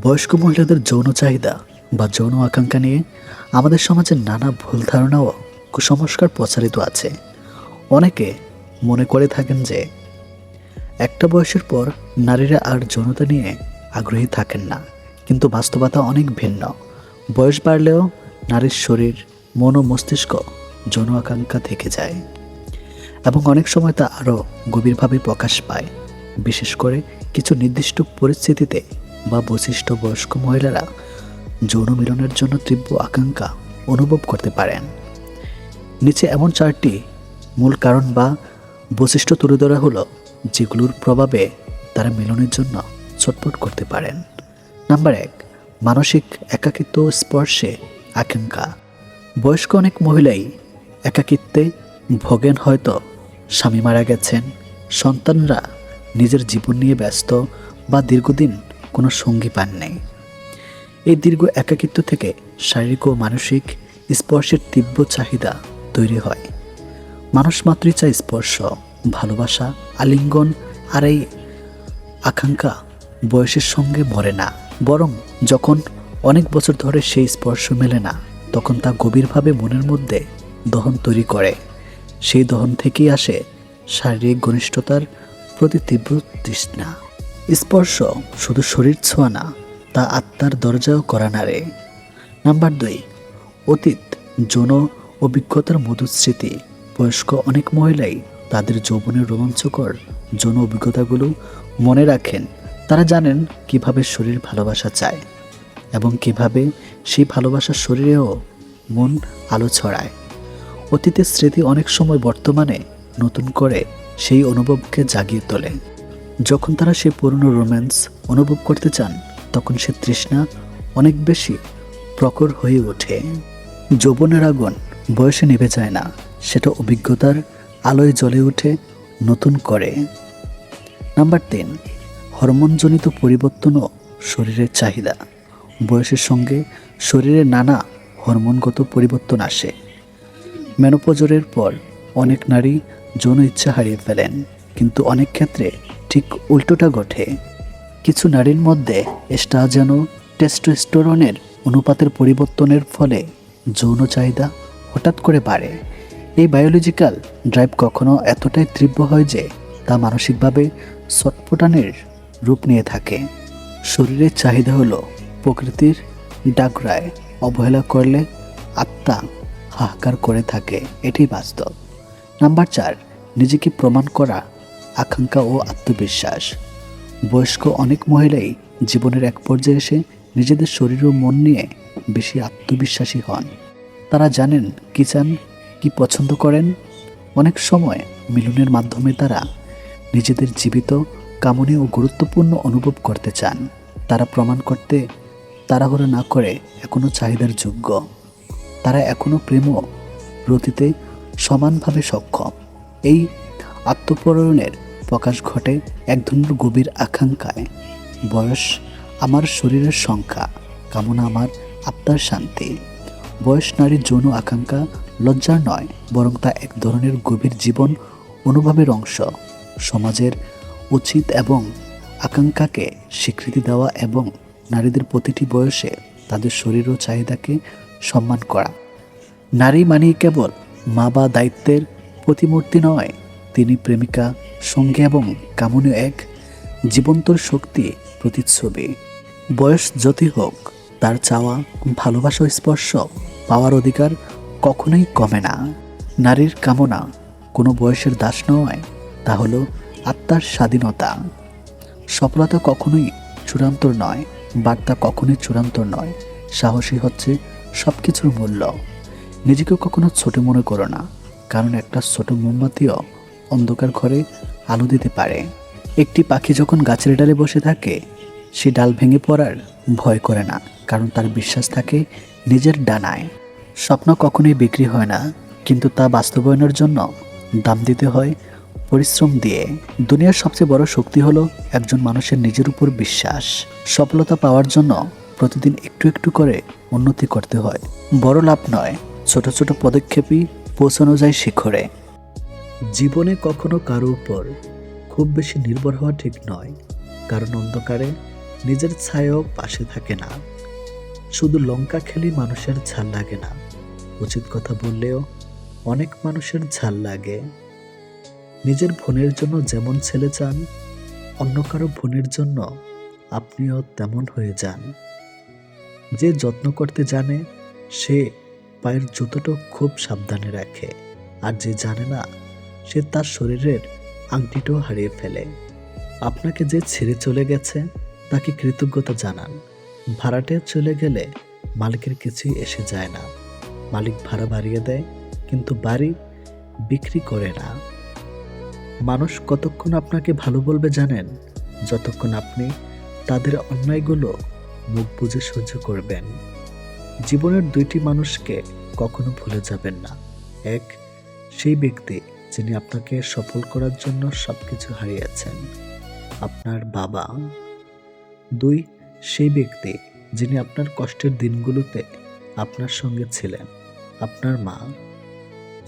বয়স্ক মহিলাদের যৌন চাহিদা বা যৌন আকাঙ্ক্ষা নিয়ে আমাদের সমাজে নানা ভুল ধারণা ও কুসংস্কার প্রচারিত আছে। অনেকে মনে করে থাকেন যে, একটা বয়সের পর নারীরা আর যৌনতা নিয়ে আগ্রহী থাকেন না। কিন্তু বাস্তবতা অনেক ভিন্ন। বয়স বাড়লেও নারীর শরীর, মন ও মস্তিষ্ক যৌন আকাঙ্ক্ষা থেকে যায় এবং অনেক সময় তা আরও গভীরভাবে প্রকাশ পায়। বিশেষ করে কিছু নির্দিষ্ট পরিস্থিতিতে বা বৈশিষ্ট্য বয়স্ক মহিলারা যৌন মিলনের জন্য তীব্র আকাঙ্ক্ষা অনুভব করতে পারেন। নিচে এমন চারটি মূল কারণ বা বৈশিষ্ট্য তুলে ধরা হলো, যেগুলোর প্রভাবে তারা মিলনের জন্য ছটফট করতে পারেন। নাম্বার এক, মানসিক একাকিত্ব স্পর্শে আকাঙ্ক্ষা। বয়স্ক অনেক মহিলাই একাকিত্বে ভোগেন হয়তো স্বামী মারা গেছেন, সন্তানরা নিজের জীবন নিয়ে ব্যস্ত বা দীর্ঘদিন কোনো সঙ্গী পান নেই। এই দীর্ঘ একাকিত্ব থেকে শারীরিক ও মানসিক স্পর্শের তীব্র চাহিদা তৈরি হয়। মানুষ মাত্রই চায় স্পর্শ, ভালোবাসা, আলিঙ্গন আর এই আকাঙ্ক্ষা বয়সের সঙ্গে মরে না। বরং যখন অনেক বছর ধরে সেই স্পর্শ মেলে না, তখন তা গভীরভাবে মনের মধ্যে দহন তৈরি করে। সেই দহন থেকেই আসে শারীরিক ঘনিষ্ঠতার প্রতি তীব্র তৃষ্ণা। স্পর্শ শুধু শরীর ছোঁয়া না, তা আত্মার দরজাও করা নাড়ে নাম্বার দুই, অতীত, যৌন অভিজ্ঞতার মধুর স্মৃতি বয়স্ক অনেক মহিলাই তাদের যৌবনের রোমাঞ্চকর যৌন অভিজ্ঞতাগুলো মনে রাখেন। তারা জানেন কীভাবে শরীর ভালোবাসা চায় এবং কীভাবে সেই ভালোবাসার শরীরেও মন আলো ছড়ায়। অতীতের স্মৃতি অনেক সময় বর্তমানে নতুন করে সেই অনুভবকে জাগিয়ে তোলে। যখন তারা সেই পুরনো রোম্যান্স অনুভব করতে চান, তখন সে তৃষ্ণা অনেক বেশি প্রখর হয়ে ওঠে। যৌবনের আগুন বয়সে নিভে যায় না, সেটা অভিজ্ঞতার আলোয় জ্বলে ওঠে, নতুন করে। নাম্বার তিন, হরমোনজনিত পরিবর্তন ও শরীরের চাহিদা। বয়সের সঙ্গে শরীরে নানা হরমোনগত পরিবর্তন আসে। মেনোপজরের পর অনেক নারী যৌন ইচ্ছা হারিয়ে ফেলেন। কিন্তু অনেক ক্ষেত্রে ঠিক উল্টোটা ঘটে। কিছু নারীর মধ্যে এস্ট্রাজেন ও টেস্টোস্টেরনের অনুপাতের পরিবর্তনের ফলে যৌন চাহিদা হঠাৎ করে বাড়ে। এই বায়োলজিক্যাল ড্রাইভ কখনো এতটাই তীব্র হয় যে তা মানসিকভাবে ছটফটানের রূপ নিয়ে থাকে। শরীরের চাহিদা হলো প্রকৃতির ডাকরায় অবহেলা করলে আত্মা হাহাকার করে থাকে, এটি বাস্তব। নাম্বার চার, নিজেকে প্রমাণ করা আকাঙ্ক্ষা ও আত্মবিশ্বাস। বয়স্ক অনেক মহিলাই জীবনের এক পর্যায়ে এসে নিজেদের শরীর ও মন নিয়ে বেশি আত্মবিশ্বাসী হন। তারা জানেন কি চান, কি পছন্দ করেন। অনেক সময় মিলনের মাধ্যমে তারা নিজেদের জীবিত কামনে ও গুরুত্বপূর্ণ অনুভব করতে চান। তারা প্রমাণ করতে তাড়াহুড়ো না করে এখনও চাহিদার যোগ্য। তারা এখনও প্রেম রতিতে সমানভাবে সক্ষম। এই আত্মপরণের প্রকাশ ঘটে এক ধরনের গভীর আকাঙ্ক্ষায়। বয়স আমার শরীরের সংখ্যা, কামনা আমার আত্মার শান্তি। বয়স নারীর যৌন আকাঙ্ক্ষা লজ্জার নয়, বরং তা এক ধরনের গভীর জীবন অনুভবের অংশ। সমাজের উচিত এবং আকাঙ্ক্ষাকে স্বীকৃতি দেওয়া এবং নারীদের প্রতিটি বয়সে তাদের শরীর ও চাহিদাকে সম্মান করা। নারী মানেই কেবল মা বা দায়িত্বের প্রতিমূর্তি নয় তিনি প্রেমিকা, সঙ্গে এবং কামনীয় এক জীবন্ত শক্তি প্রতিচ্ছবি। বয়স যতই হোক, তার চাওয়া, ভালোবাসা স্পর্শ পাওয়ার অধিকার কখনোই কমে না। নারীর কামনা কোনো বয়সের দাস নয়, তা হলো আত্মার স্বাধীনতা। সফলতা কখনোই চূড়ান্ত নয়, বার্তা কখনোই চূড়ান্ত নয় সাহসী হচ্ছে সব কিছুর মূল্য। নিজেকে কখনো ছোট মনে করো না, কারণ একটা ছোট মোমবাতিও অন্ধকার ঘরে আলো দিতে পারে। একটি পাখি যখন গাছের ডালে বসে থাকে, সে ডাল ভেঙে পড়ার ভয় করে না, কারণ তার বিশ্বাস থাকে নিজের ডানায়। স্বপ্ন কখনোই বিক্রি হয় না, কিন্তু তা বাস্তবায়নের জন্য দাম দিতে হয় পরিশ্রম দিয়ে। দুনিয়ার সবচেয়ে বড় শক্তি হলো একজন মানুষের নিজের উপর বিশ্বাস। সফলতা পাওয়ার জন্য প্রতিদিন একটু একটু করে উন্নতি করতে হয়। বড় লাভ নয়, ছোট ছোট পদক্ষেপই পৌঁছানো যায় শিখরে। জীবনে কখনো কারও উপর খুব বেশি নির্ভর হওয়া ঠিক নয়, কারণ অন্ধকারে নিজের ছায়াও পাশে থাকে না। শুধু লঙ্কা খেলি মানুষের ঝাল লাগে না, উচিত কথা বললেও অনেক মানুষের ঝাল লাগে। নিজের বোনের জন্য যেমন ছেলে চান, অন্য কারও বোনের জন্য আপনিও তেমন হয়ে যান। যে যত্ন করতে জানে, সে পায়ের জুতোটা খুব সাবধানে রাখে, আর যে জানে না সে তার শরীরের আংটিটাও হারিয়ে ফেলে। আপনাকে যে ছেড়ে চলে গেছে, তাকে কৃতজ্ঞতা জানান। ভাড়াটে চলে গেলে মালিকের কিছুই এসে যায় না। মালিক ভাড়া বাড়িয়ে দেয়, কিন্তু বাড়ি বিক্রি করে না। মানুষ কতক্ষণ আপনাকে ভালো বলবে জানেন? যতক্ষণ আপনি তাদের অন্যায়গুলো মুখ বুঝে সহ্য করবেন। জীবনের দুইটি মানুষকে কখনো ভুলে যাবেন না। এক, সেই ব্যক্তি যিনি আপনাকে সফল করার জন্য সব কিছু হারিয়েছেন, আপনার বাবা। দুই, সেই ব্যক্তি যিনি আপনার কষ্টের দিনগুলোতে আপনার সঙ্গে ছিলেন, আপনার মা।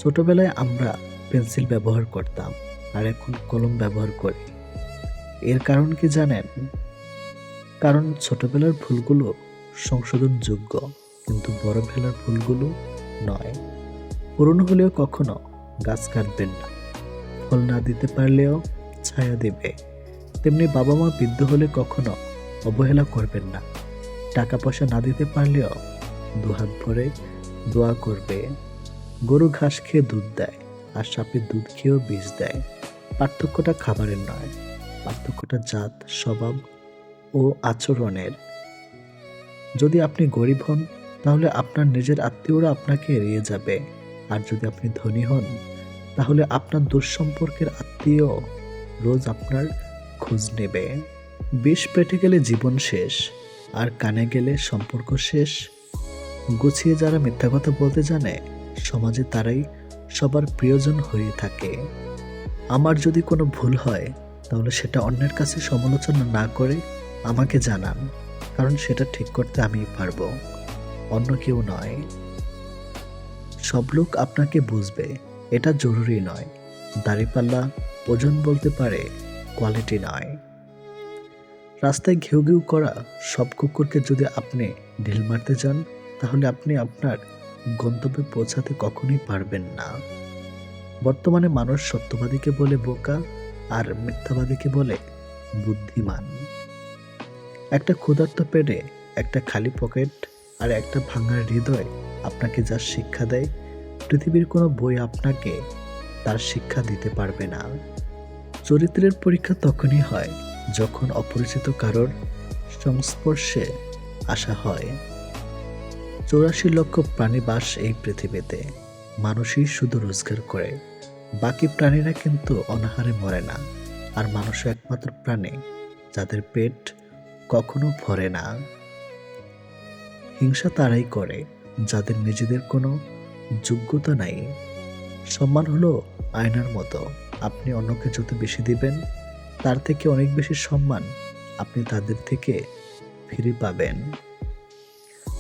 ছোটবেলায় আমরা পেন্সিল ব্যবহার করতাম আর এখন কলম ব্যবহার করি। এর কারণ কি জানেন? কারণ ছোটবেলার ভুলগুলো সংশোধনযোগ্য, কিন্তু বড় বেলার ভুলগুলো নয়। পুরনো হলেও কখনো গাছ কাটবেন না। ফল না দিতে পারলেও ছায়া দেবে। তেমনি বাবা মা বৃদ্ধ হলে কখনো অবহেলা করবেন না। টাকা পয়সা না দিতে পারলেও দুহাত ভরে দোয়া করবে। গরু ঘাস খেয়ে দুধ দেয়, আর সাপে দুধ খেয়েও বীজ দেয়। পার্থক্যটা খাবারের নয়, পার্থক্যটা জাত, স্বভাব ও আচরণের। যদি আপনি গরিব হন, তাহলে আপনার নিজের আত্মীয়রা আপনাকে এড়িয়ে যাবে। আর যদি আপনি ধনী হন, তাহলে আপনার দুঃসম্পর্কের আত্মীয় রোজ আপনার খোঁজ নেবে। বিষ পেটে গেলে জীবন শেষ, আর কানে গেলে সম্পর্ক শেষ। গুছিয়ে যারা মিথ্যা কথা বলতে জানে, সমাজে তারাই সবার প্রিয়জন হয়ে থাকে। আমার যদি কোনো ভুল হয়, তাহলে সেটা অন্যের কাছে সমালোচনা না করে আমাকে জানান, কারণ সেটা ঠিক করতে আমি পারব। অন্য কেউ নয়। সব লোক আপনাকে বুঝবে। এটা জরুরি নয়। দাড়িপাল্লা ওজন বলতে পারে কোয়ালিটি নয়। রাস্তায় ঘেউ ঘেউ করা সব কুকুরকে যদি আপনি ঢিল মারতে যান তাহলে আপনি আপনার গন্তব্যে পৌঁছাতে কখনোই পারবেন না। বর্তমানে মানুষ সত্যবাদীকে বলে বোকা আর মিথ্যাবাদীকে বলে বুদ্ধিমান। একটা ক্ষুধার্ত পেটে একটা খালি পকেট আর একটা ভাঙার হৃদয় আপনাকে যা শিক্ষা দেয়, পৃথিবীর কোনো বই আপনাকে তার শিক্ষা দিতে পারবে না। চরিত্রের পরীক্ষা তখনই হয় যখন অপরিচিত কারোর সংস্পর্শে আসা হয়। চৌরাশি লক্ষ প্রাণী বাস এই পৃথিবীতে, মানুষই শুধু রোজগার করে। বাকি প্রাণীরা কিন্তু অনাহারে মরে না, আর মানুষ একমাত্র প্রাণী যাদের পেট কখনো ভরে না। হিংসা তারাই করে। যাদের নিজেদের কোনো যোগ্যতা নাই। সম্মান হলো আয়নার মতো। আপনি অন্যকে যত বেশি দিবেন, তার থেকে অনেক বেশি সম্মান আপনি তাদের থেকে ফিরে পাবেন।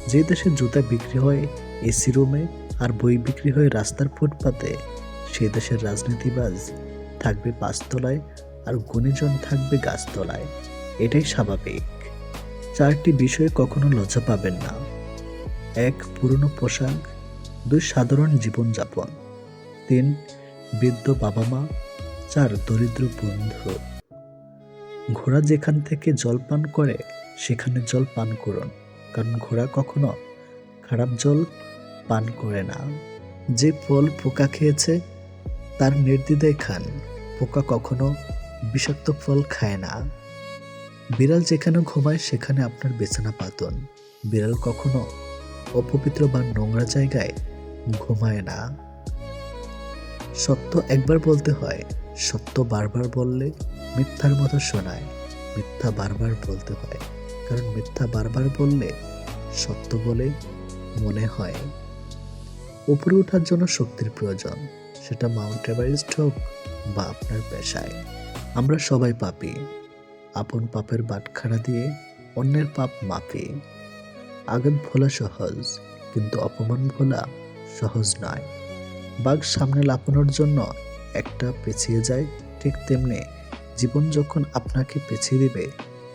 যে দেশে জুতা বিক্রি হয় এসি রুমে আর বই বিক্রি হয় রাস্তার ফুটপাতে, সে দেশের রাজনীতিবাজ থাকবে পাঁচতলায় আর গুণীজন থাকবে গাছতলায়। এটাই স্বাভাবিক। চারটি বিষয়ে কখনো লজ্জা পাবেন না। এক পুরনো পোশাক, দুই সাধারণ জীবনযাপন, তিন বৃদ্ধ বাবা মা চার দরিদ্র বন্ধু। ঘোড়া যেখান থেকে জল পান করে, সেখানে জল পান করুন, কারণ ঘোড়া কখনো খারাপ জল পান করে না। যে ফল পোকা খেয়েছে, তার নির্দ্বিধায় খান, পোকা কখনো বিষাক্ত ফল খায় না। বিড়াল যেখানে ঘুমায়, সেখানে আপনার বিছানা পাতন। বিড়াল কখনো অপবিত্র বা নোংরা জায়গায় ঘুমায় না। সত্য একবার বলতে হয়, সত্য বারবার বললে মিথ্যার মতো শোনায়। মিথ্যা বারবার বলতে হয়, কারণ মিথ্যা বারবার বললে সত্য বলে মনে হয়। উপরে ওঠার জন্য শক্তির প্রয়োজন, সেটা মাউন্ট এভারেস্ট হোক বা আপনার পেশায়। আমরা সবাই পাপি। আপন পাপের বাটখারা দিয়ে অন্যের পাপ মাপি। আঘাত ভোলা সহজ, কিন্তু অপমান ভোলা সহজ নয়। বাঘ সামনে লাপানোর জন্য একটা পেছিয়ে যায়, ঠিক তেমনি জীবন যখন আপনাকে পেছিয়ে দিবে,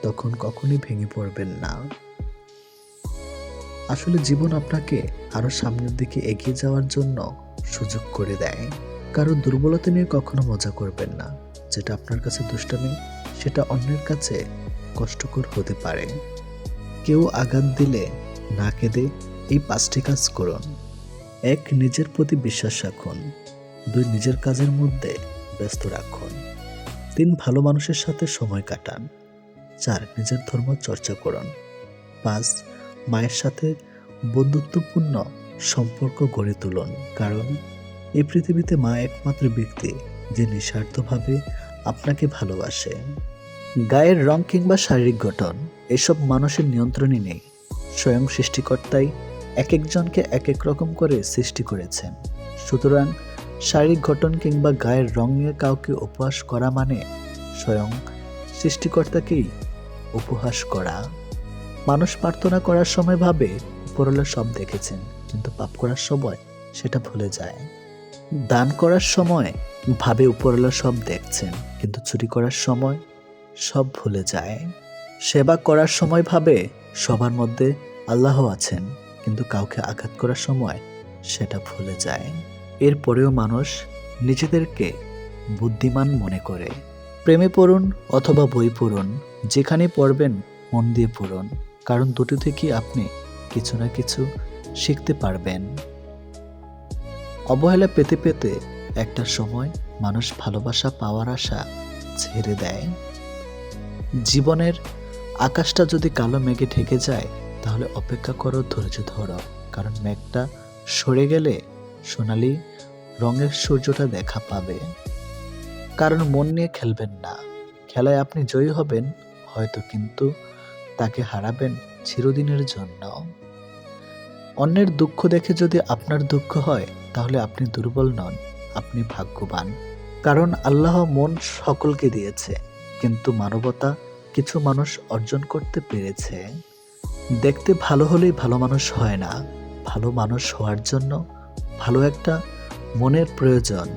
তখন কখনই ভেঙে পড়বেন না। আসলে জীবন আপনাকে আরও সামনের দিকে এগিয়ে যাওয়ার জন্য সুযোগ করে দেয়। কারও দুর্বলতা নিয়ে কখনো মজা করবেন না, যেটা আপনার কাছে দুষ্টামি, সেটা অন্যের কাছে কষ্টকর হতে পারে। কেউ আঘাত দিলে না কেঁদে এই পাঁচটি কাজ করুন। এক, নিজের প্রতি বিশ্বাস রাখুন। দুই, নিজের কাজের মধ্যে ব্যস্ত রাখুন। তিন, ভালো মানুষের সাথে সময় কাটান। চার, নিজের ধর্ম চর্চা করুন। পাঁচ, মায়ের সাথে বন্ধুত্বপূর্ণ সম্পর্ক গড়ে তুলুন। কারণ এই পৃথিবীতে মা একমাত্র ব্যক্তি যে নিঃস্বার্থভাবে আপনাকে ভালোবাসে। গায়ের রং কিংবা শারীরিক গঠন, এসব মানুষের নিয়ন্ত্রণে নেই। স্বয়ং সৃষ্টিকর্তাই এক একজনকে এক এক রকম করে সৃষ্টি করেছেন। সুতরাং শারীরিক গঠন কিংবা গায়ের রং নিয়ে কাউকে উপহাস করা মানে স্বয়ং সৃষ্টিকর্তাকেই উপহাস করা। মানুষ প্রার্থনা করার সময় ভাবে, উপরওয়ালা সব দেখেছেন, কিন্তু পাপ করার সময় সেটা ভুলে যায়। দান করার সময় ভাবে, উপরওয়ালা সব দেখছেন, কিন্তু চুরি করার সময় সব ভুলে যায়। সেবা করার সময় ভাবে সবার মধ্যে আল্লাহ আছেন, কিন্তু কাউকে আঘাত করার সময় সেটা ভুলে যায়। এরপরেও মানুষ নিজেদেরকে বুদ্ধিমান মনে করে। প্রেমে পড়ুন অথবা বই পড়ুন, যেখানে পড়বেন মন দিয়ে পড়ুন, কারণ দুটো থেকেই আপনি কিছু না কিছু শিখতে পারবেন। অবহেলা পেতে পেতে একটা সময় মানুষ ভালোবাসা পাওয়ার আশা ছেড়ে দেয়। জীবনের আকাশটা যদি কালো মেঘে ঢেকে যায়, তাহলে অপেক্ষা করো ধৈর্য ধরো। কারণ মেঘটা সরে গেলে সোনালি রঙের সূর্যটা দেখা পাবে। কারণ মন নিয়ে খেলবেন না। খেলায় আপনি জয়ী হবেন, হয়তো কিন্তু তাকে হারাবেন চিরদিনের জন্য। অন্যের দুঃখ দেখে যদি আপনার দুঃখ হয়, তাহলে আপনি দুর্বল নন, আপনি ভাগ্যবান। কারণ আল্লাহ মন সকলকে দিয়েছে। কিন্তু মানবতা কিছু মানুষ অর্জন করতে পেরেছে। দেখতে ভালো হলেই ভালো মানুষ হয় না। ভালো মানুষ হওয়ার জন্য ভালো একটা মনের প্রয়োজন।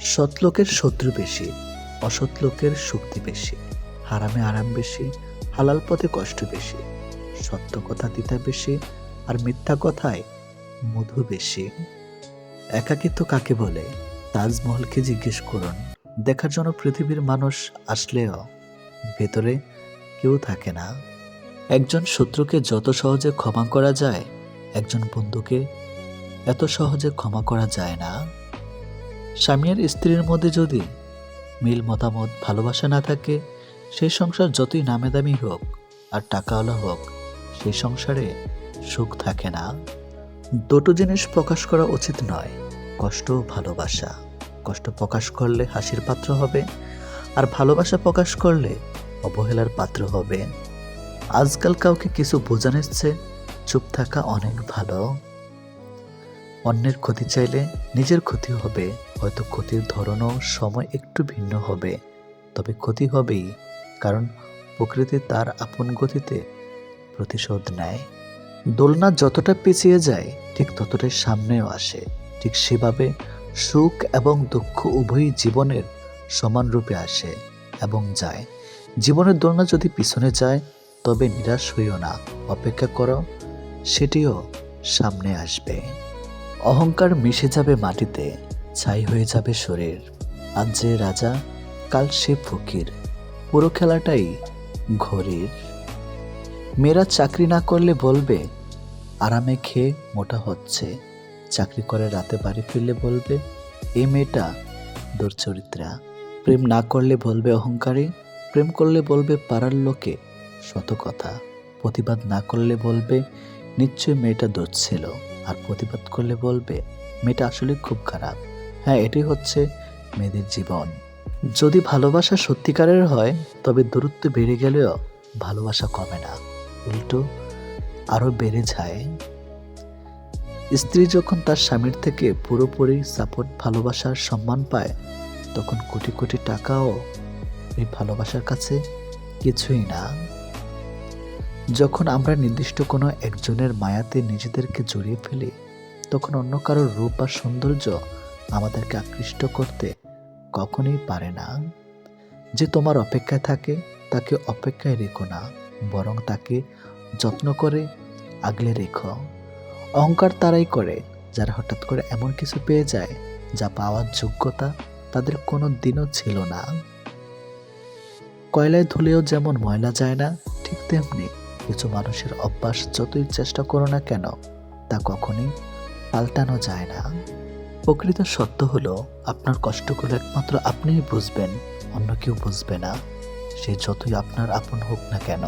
সৎ লোকের শত্রু বেশি, অসৎ লোকের শক্তি বেশি, হারামে আরাম বেশি, হালাল পথে কষ্ট বেশি, সত্য কথা তিতা বেশি আর মিথ্যা কথায় মধু বেশি। একাকিত্ব কাকে বলে? তাজমহলকে জিজ্ঞেস করুন। দেখার জন্য পৃথিবীর মানুষ আসলেও ভেতরে কেউ থাকে না। একজন শত্রুকে যত সহজে ক্ষমা করা যায়, একজন বন্ধুকে এত সহজে ক্ষমা করা যায় না। স্বামী আর স্ত্রীর মধ্যে যদি মিল মতামত, ভালোবাসা না থাকে, সেই সংসার যতই নামে দামি হোক আর টাকাওয়ালা হোক, সেই সংসারে সুখ থাকে না। দুটো জিনিস প্রকাশ করা উচিত নয়, কষ্ট ভালোবাসা। কষ্ট প্রকাশ করলে হাসির পাত্র হবে আর ভালোবাসা প্রকাশ করলে অবহেলার পাত্র হবে। আজকাল কাউকে কিছু বোঝানোর চেয়ে চুপ থাকা অনেক ভালো। অন্যের ক্ষতি চাইলে নিজের ক্ষতি হবে, হয়তো ক্ষতির ধরনও সময় একটু ভিন্ন হবে। তবে ক্ষতি হবেই, কারণ প্রকৃতি তার আপন গতিতে প্রতিশোধ নেয়। দোলনা যতটা পিছিয়ে যায়, ঠিক ততটাই সামনেও আসে, ঠিক সেভাবে সুখ এবং দুঃখ উভয়ই জীবনের সমান রূপে আসে এবং যায়। জীবনের দোলনা যদি পিছনে যায়, তবে নিরাশ হইও না, অপেক্ষা করো, সেটিও সামনে আসবে। অহংকার মিশে যাবে মাটিতে, ছাই হয়ে যাবে শরীর। আজ যে রাজা, কাল সে ফকির, পুরো খেলাটাই ঘড়ির মেয়েরা চাকরি না করলে বলবে, আরামে খেয়ে মোটা হচ্ছে। চাকরি করে রাতে বাড়ি ফিরলে বলবে, এ মেয়েটা দুর্চরিত্রা। প্রেম না করলে বলবে অহংকারী, প্রেম করলে বলবে পাড়ার লোকে শত কথা। প্রতিবাদ না করলে বলবে নিশ্চয়ই মেয়েটা দোষ ছিল। আর প্রতিবাদ করলে বলবে, মেয়েটা আসলে খুব খারাপ। হ্যাঁ এটাই হচ্ছে মেয়েদের জীবন। যদি ভালোবাসা সত্যিকারের হয়, তবে দূরত্ব বেড়ে গেলেও ভালোবাসা কমে না। উল্টো আরও বেড়ে যায়। স্ত্রী যখন তার স্বামীর থেকে পুরোপুরি সাপোর্ট ভালোবাসার সম্মান পায়, তখন কোটি কোটি টাকাও এই ভালোবাসার কাছে কিছুই না। যখন আমরা নির্দিষ্ট কোনো একজনের মায়াতে নিজেদেরকে জড়িয়ে ফেলি, তখন অন্য কারোর রূপ বা সৌন্দর্য আমাদেরকে আকৃষ্ট করতে কখনোই পারে না। যে তোমার অপেক্ষায় থাকে, তাকে অপেক্ষায় রেখো না, বরং তাকে যত্ন করে আগলে রেখো। অহংকার তারাই করে, যারা হঠাৎ করে এমন কিছু পেয়ে যায়, যা পাওয়ার যোগ্যতা তাদের কোনো দিনও ছিল না। কয়লায় ধুলেও যেমন ময়লা যায় না, ঠিক তেমনি কিছু মানুষের অভ্যাস যতই চেষ্টা করো না কেন, তা কখনই পাল্টানো যায় না। প্রকৃত সত্য হলো, আপনার কষ্টগুলো একমাত্র আপনিই বুঝবেন, অন্য কেউ বুঝবে না। সে যতই আপনার আপন হোক না কেন।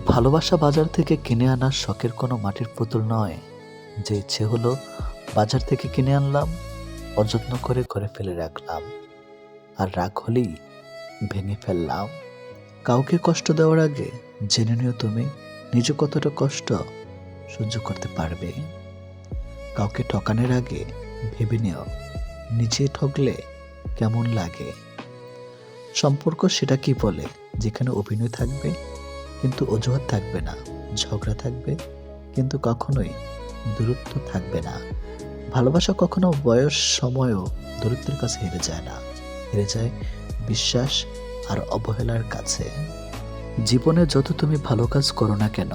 ভালোবাসা বাজার থেকে কিনে আনার শখের কোনো মাটির পুতুল নয়, যে ইচ্ছে হলো বাজার থেকে কিনে আনলাম, অযত্ন করে করে ফেলে রাখলাম। আর রাগ হলেই ভেঙে ফেললাম। কাউকে কষ্ট দেওয়ার আগে জেনে নিও তুমি, নিজে কতটা কষ্ট সহ্য করতে পারবে। কাউকে ঠকানোর আগে ভেবে নিও, নিজে ঠকলে কেমন লাগে। সম্পর্ক সেটা কি বলে? যেখানে অভিনয় থাকবে কিন্তু অজুহাত থাকবে না, ঝগড়া থাকবে, কিন্তু কখনোই দূরত্ব থাকবে না। ভালোবাসা কখনো বয়স, সময়ও দূরত্বের কাছে হেরে যায় না। হেরে যায় বিশ্বাস আর অবহেলার কাছে। জীবনে যত তুমি ভালো কাজ করো না কেন,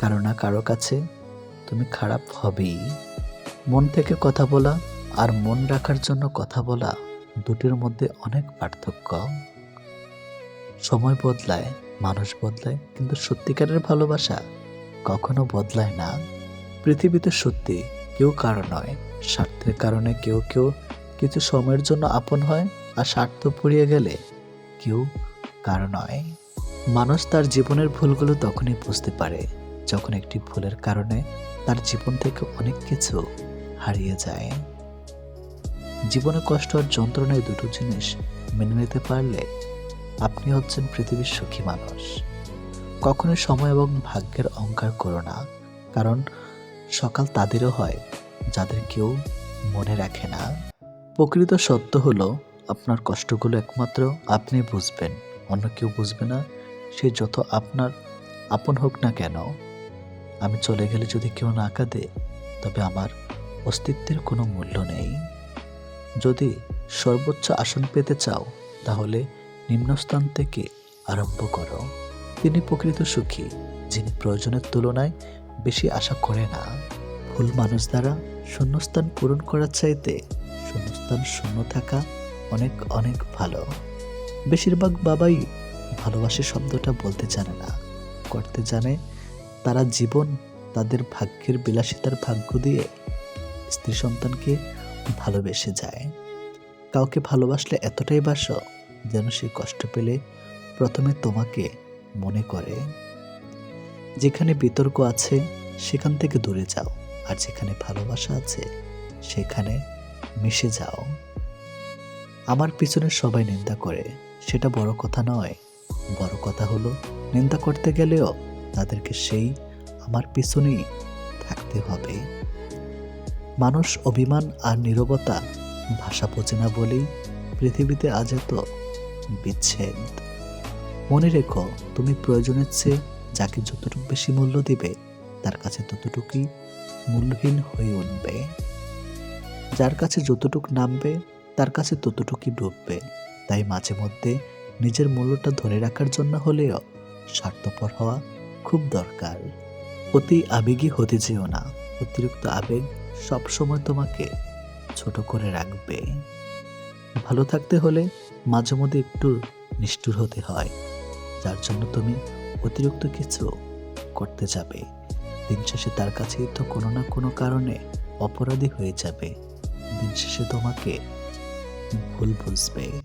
কারও না কারও কাছে তুমি খারাপ হবেই। মন থেকে কথা বলা আর মন রাখার জন্য কথা বলা দুটির মধ্যে অনেক পার্থক্য। সময় বদলায় মানুষ বদলায় কিন্তু সত্যিকারের ভালোবাসা কখনো বদলায় না। পৃথিবীতে সত্যি কেউ কারও নয়, স্বার্থের কারণে কেউ কেউ কিছু সময়ের জন্য আপন হয় আর স্বার্থ পুড়িয়ে গেলে কেউ কারও নয়। মানুষ তার জীবনের ভুলগুলো তখনই বুঝতে পারে যখন একটি ভুলের কারণে তার জীবন থেকে অনেক কিছু হারিয়ে যায়। জীবনে কষ্ট আর যন্ত্রণায় দুটো জিনিস মেনে নিতে পারলে আপনি হচ্ছেন পৃথিবীর সুখী মানুষ। কখনোই সময় এবং ভাগ্যের অহংকার করো না, কারণ সকাল তাদেরও হয়, যাদের কেউ মনে রাখে না। প্রকৃত সত্য হলো, আপনার কষ্টগুলো একমাত্র আপনি বুঝবেন, অন্য কেউ বুঝবে না, সে যত আপনার আপন হোক না কেন। আমি চলে গেলে যদি কেউ না কাঁদে, তবে আমার অস্তিত্বের কোনো মূল্য নেই। যদি সর্বোচ্চ আসন পেতে চাও, তাহলে নিম্নস্থান থেকে আরম্ভ করো। তিনি প্রকৃত সুখী, যিনি প্রয়োজনের তুলনায় বেশি আশা করে না। ভুল মানুষ দ্বারা শূন্যস্থান পূরণ করার চাইতে শূন্যস্থান শূন্য থাকা অনেক অনেক ভালো। বেশিরভাগ বাবাই ভালোবাসে শব্দটা বলতে জানে না, করতে জানে তারা জীবন তাদের ভাগ্যের বিলাসিতার ভাগ্য দিয়ে স্ত্রী সন্তানকে ভালোবেসে যায়। কাউকে ভালোবাসলে এতটাই বাসো যেন সে কষ্ট পেলে প্রথমে তোমাকে মনে করে। যেখানে বিতর্ক আছে, সেখান থেকে দূরে যাও, আর যেখানে ভালোবাসা আছে, সেখানে মিশে যাও। আমার পিছনে সবাই নিন্দা করে, সেটা বড় কথা নয়। বড় কথা হলো, নিন্দা করতে গেলেও তাদেরকে সেই আমার পিছনেই থাকতে হবে। মানুষ অভিমান আর নীরবতা ভাষা বোঝে না বলেই পৃথিবীতে আজ এত বিচ্ছেদ। মনে রেখো, তুমি প্রয়োজনের চেয়ে যাকে যতটুকু বেশি মূল্য দিবে, তার কাছে ততটুকুই মূল্যহীন হয়ে উঠবে। যার কাছে যতটুকু নামবে, তার কাছে ততটুকুই ডুববে। তাই মাঝে মধ্যে নিজের মূল্যটা ধরে রাখার জন্য হলেও স্বার্থপর হওয়া খুব দরকার। অতি আবেগী হতে যেও না। অতিরিক্ত আবেগ সবসময় তোমাকে ছোট করে রাখবে। ভালো থাকতে হলে মাঝে মধ্যে একটু নিষ্ঠুর হতে হয়, যার জন্য তুমি অতিরিক্ত কিছু করতে যাবে। দিন শেষে তার কাছেই তো কোনো না কোনো কারণে অপরাধী হয়ে যাবে। দিন শেষে তোমাকে ভুল বুঝবে।